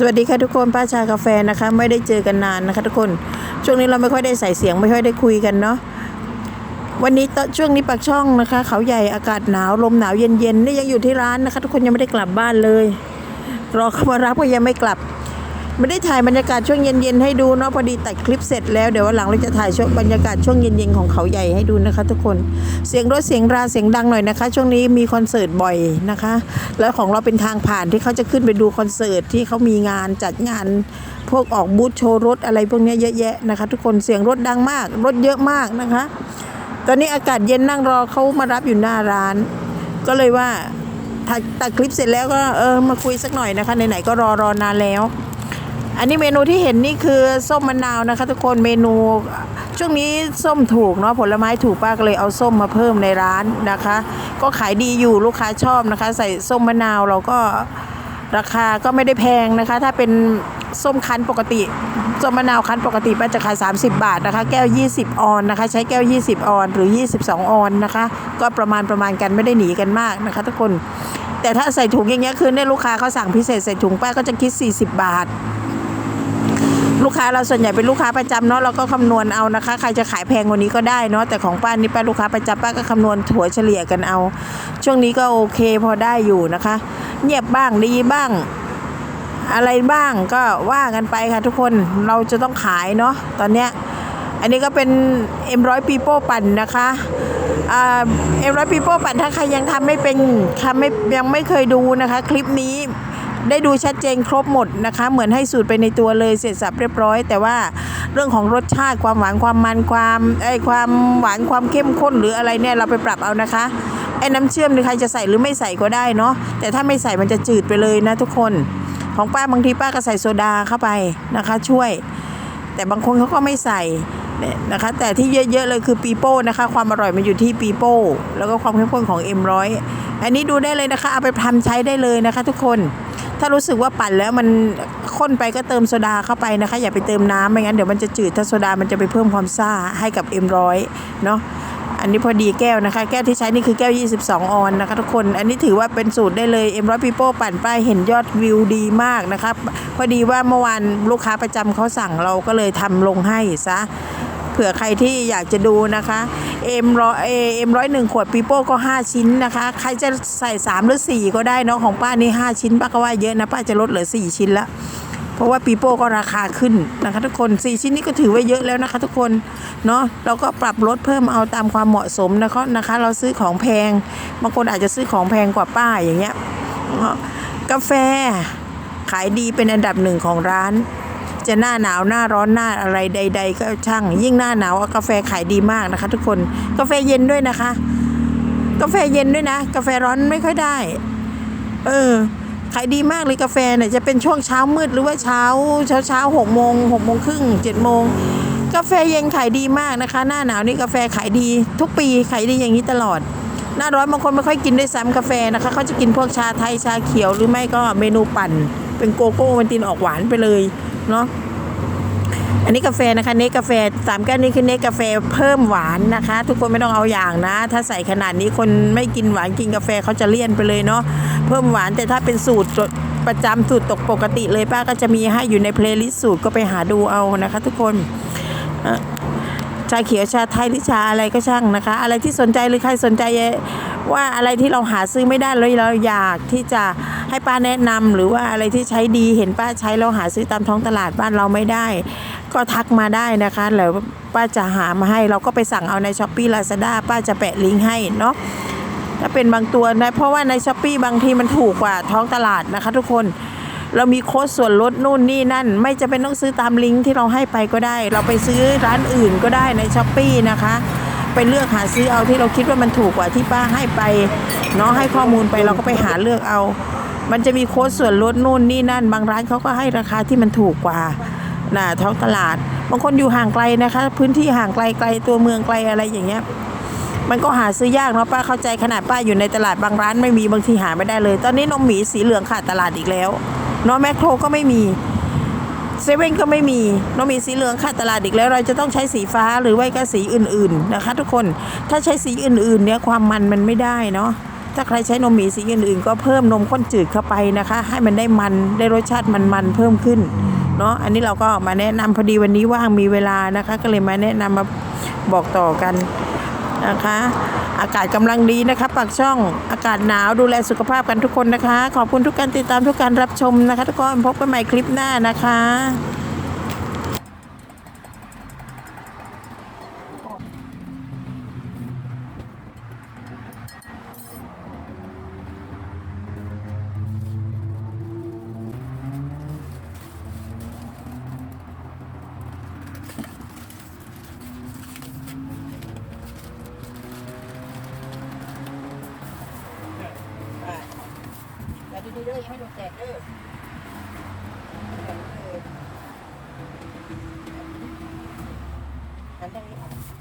สวัสดีค่ะทุกคนป้าชากาแฟนะคะ ไม่ได้เจอกันนานนะคะ ทุกคนช่วงนี้เราไม่ค่อยได้ใส่เสียงไม่ค่อยได้คุยกันเนาะวันนี้ตอนช่วงนี้ปากช่องนะคะ เขาใหญ่อากาศหนาวลมหนาวเย็นๆนี่ยังอยู่ที่ร้านนะคะ ทุกคนยังไม่ได้กลับบ้านเลย รอเขามารับก็ยังไม่กลับ ไม่ได้ถ่ายบรรยากาศช่วงเย็นๆให้ดูเนาะพอดีตัดคลิปเสร็จแล้วเดี๋ยววันหลังเราจะถ่ายช่วงบรรยากาศช่วงเย็นๆของเขาใหญ่ให้ดูนะคะ ทุกคนเสียงรถเสียงราเสียงดังหน่อยนะคะ ช่วงนี้มีคอนเสิร์ตบ่อยนะคะ แล้วของเราเป็นทางผ่านที่เขาจะขึ้นไปดูคอนเสิร์ตที่เขามีงานจัดงานพวกออกบูธโชว์รถอะไรพวกนี้เยอะแยะนะคะ ทุกคนเสียงรถดังมาก รถเยอะมากนะคะ ตอนนี้อากาศเย็นนั่งรอเขามารับอยู่หน้าร้าน ก็เลยว่าถ่าตัดคลิปเสร็จแล้วก็เออมาคุยสักหน่อยนะคะไหนๆก็รอรอนานแล้ว อันนี้เมนูที่เห็นนี่คือส้มมะนาวนะคะ ทุกคนเมนูช่วงนี้ส้มถูกเนาะผลไม้ถูกป้าก็เลยเอาส้มมาเพิ่มในร้านนะคะ ก็ขายดีอยู่ลูกค้าชอบนะคะ ใส่ส้มมะนาวเราก็ราคาก็ไม่ได้แพงนะคะ ถ้าเป็นส้มคั้นปกติส้มมะนาวคั้นปกติป้าจะขาย 30 บาทนะคะ แก้ว 20 ออนนะคะ ใช้แก้ว 20 ออน หรือ 22 ออนนะคะ ก็ประมาณประมาณกันไม่ได้หนีกันมากนะคะ ทุกคน แต่ถ้าใส่ถุงอย่างเงี้ยคือเนี่ยลูกค้าเขาสั่งพิเศษใส่ถุงป้าก็จะคิด 40 บาท ลูกค้าเราส่วนใหญ่เป็นลูกค้าประจำเนาะเราก็คำนวณเอานะคะ ใครจะขายแพงกว่านี้ก็ได้เนาะแต่ของป้านี่ป้าลูกค้าประจำป้าก็คำนวณถั่วเฉลี่ยกันเอา ช่วงนี้ก็โอเคพอได้อยู่นะคะ เงียบบ้างดีบ้าง อะไรบ้างก็ว่ากันไปค่ะทุกคนเราจะต้องขายเนาะตอนเนี้ยอันนี้ก็เป็นเอ็มร้อยปีโป้ปั่นนะคะเอ็มร้อยปีโป้ปั่นถ้าใครยังทำไม่เป็นทำไม่ยังไม่เคยดูนะคะ คลิปนี้ ได้ดูชัดเจนครบหมดนะคะ เหมือนให้สูตรไปในตัวเลยเสร็จสับเรียบร้อย แต่ว่าเรื่องของรสชาติความหวานความมันความไอความหวานความเข้มข้นหรืออะไรเนี่ยเราไปปรับเอานะคะไอ้น้ำเชื่อมนี่ใครจะใส่หรือไม่ใส่ก็ได้เนาะแต่ถ้าไม่ใส่มันจะจืดไปเลยนะทุกคน ของป้าบางทีป้าก็ใส่โซดาเข้าไปนะคะ ช่วย แต่บางคนเขาก็ไม่ใส่เนี่ยนะคะ แต่ที่เยอะๆเลยคือปีโป้นะคะ ความอร่อยมันอยู่ที่ปีโป้แล้วก็ความเข้มข้นของเอ็มร้อยอันนี้ดูได้เลยนะคะเอาไปทำใช้ได้เลยนะคะ ทุกคน ถ้ารู้สึกว่าปั่นแล้วมันข้นไปก็เติมโซดาเข้าไปนะคะ อย่าไปเติมน้ำไม่งั้นเดี๋ยวมันจะจืดถ้าโซดามันจะไปเพิ่มความซ่าให้กับเอ็มร้อยเนาะอันนี้พอดีแก้วนะคะ แก้วที่ใช้นี่คือแก้ว 22 ออนนะคะทุกคน อันนี้ถือว่าเป็นสูตรได้เลยเอ็มร้อยปีโป้ปั่นป้ายเห็นยอดวิวดีมากนะคะพอดีว่าเมื่อวานลูกค้าประจำเขาสั่งเราก็เลยทำลงให้ซะ ผื่อใครที่อยากจะดูนะคะเอ็มร้อยเอ็มร้อยหนึ่งขวดปีโป้ก็ 5 ชิ้นนะคะ ใครจะใส่ 3 หรือ 4 ก็ได้เนาะของป้านี่ 5 ชิ้นป้าก็ว่าเยอะนะป้าจะลดเหลือ 4 ชิ้นละเพราะว่าปีโป้ก็ราคาขึ้นนะคะทุกคน 4 ชิ้นนี้ก็ถือว่าเยอะแล้วนะคะ ทุกคนเนาะเราก็ปรับลดเพิ่มเอาตามความเหมาะสมนะคะนะคะ เราซื้อของแพงบางคนอาจจะซื้อของแพงกว่าป้าอย่างเงี้ยกาแฟขายดีเป็นอันดับหนึ่งของร้าน จะหน้าหนาวหน้าร้อนหน้าอะไรใด ๆ ก็ช่าง ยิ่งหน้าหนาวกาแฟขายดีมากนะคะ ทุกคนกาแฟเย็นด้วยนะคะ กาแฟเย็นด้วยนะ กาแฟร้อนไม่ค่อยได้ เออขายดีมากเลยกาแฟเนี่ยจะเป็นช่วงเช้ามืดหรือว่าเช้าเช้าเช้าหกโมงหกโมงครึ่งเจ็ดโมงกาแฟเย็นขายดีมากนะคะ หน้าหนาวนี่กาแฟขายดี ทุกปีขายดีอย่างนี้ตลอด หน้าร้อนบางคนไม่ค่อยกินด้วยซ้ำกาแฟนะคะเขาจะกินพวกชาไทยชาเขียวหรือไม่ก็เมนูปั่น เป็นโกโก้มันตินออกหวานไปเลย เนาะอันนี้กาแฟนะคะเนกกาแฟสามแก้วนี้คือเนกกาแฟเพิ่มหวานนะคะ ทุกคนไม่ต้องเอาอย่างนะ ถ้าใส่ขนาดนี้คนไม่กินหวานกินกาแฟเขาจะเลี่ยนไปเลยเนาะเพิ่มหวานแต่ถ้าเป็นสูตรประจำสูตรตกปกติเลยป้าก็จะมีให้อยู่ในเพลย์ลิสต์สูตรก็ไปหาดูเอานะคะ ทุกคน ชาเขียวชาไทยหรือชาอะไรก็ช่างนะคะ อะไรที่สนใจหรือใครสนใจว่าอะไรที่เราหาซื้อไม่ได้เลยเราอยากที่จะให้ป้าแนะนำหรือว่าอะไรที่ใช้ดีเห็นป้าใช้เราหาซื้อตามท้องตลาดบ้านเราไม่ได้ ก็ทักมาได้นะคะแล้วป้าจะหามาให้เราก็ไปสั่งเอาในช้อปปี้ลาซาด้าป้าจะแปะลิงก์ให้เนาะถ้าเป็นบางตัวนะเพราะว่าในช้อปปีบางทีมันถูกกว่าท้องตลาดนะคะ ทุกคน เรามีโค้ดส่วนลดนู่นนี่นั่น ไม่จะเป็นต้องซื้อตามลิงก์ที่เราให้ไปก็ได้ เราไปซื้อร้านอื่นก็ได้ในช้อปปีนะคะ ไปเลือกหาซื้อเอาที่เราคิดว่ามันถูกกว่าที่ป้าให้ไปเนาะให้ข้อมูลไปเราก็ไปหาเลือกเอา มันจะมีโค้ดส่วนลดนู่นนี่นั่น บางร้านเขาก็ให้ราคาที่มันถูกกว่าน่ะท้องตลาด บางคนอยู่ห่างไกลนะคะ พื้นที่ห่างไกลไกลตัวเมืองไกลอะไรอย่างเงี้ยมันก็หาซื้อยากเนาะป้าเข้าใจขนาดป้าอยู่ในตลาดบางร้านไม่มีบางทีหาไม่ได้เลย ตอนนี้นมหมีสีเหลืองขาดตลาดอีกแล้ว เนาะแมคโครก็ไม่มีเซเว่นก็ไม่มีนมหมีสีเหลืองขาตลาดอีกแล้วเราจะต้องใช้สีฟ้าหรือไว่ก็สีอื่นๆนะคะ ทุกคนถ้าใช้สีอื่นๆ เนี่ยความมันมันไม่ได้เนาะถ้าใครใช้นมหมีสีอื่นๆ ก็เพิ่มนมข้นจืดเข้าไปนะคะ ให้มันได้มันได้รสชาติมันๆเพิ่มขึ้นเนาะอันนี้เราก็มาแนะนำพอดีวันนี้ว่างมีเวลานะคะ ก็เลยมาแนะนำมาบอกต่อกันนะคะ อากาศกำลังดีนะคะปากช่องอากาศหนาวดูแลสุขภาพกันทุกคนนะคะ ขอบคุณทุกการติดตามทุกการรับชมนะคะทุกคนพบกันใหม่คลิปหน้านะคะ ดีเด้อยังไม่โดนแจกเด้อนั้ได้ไหม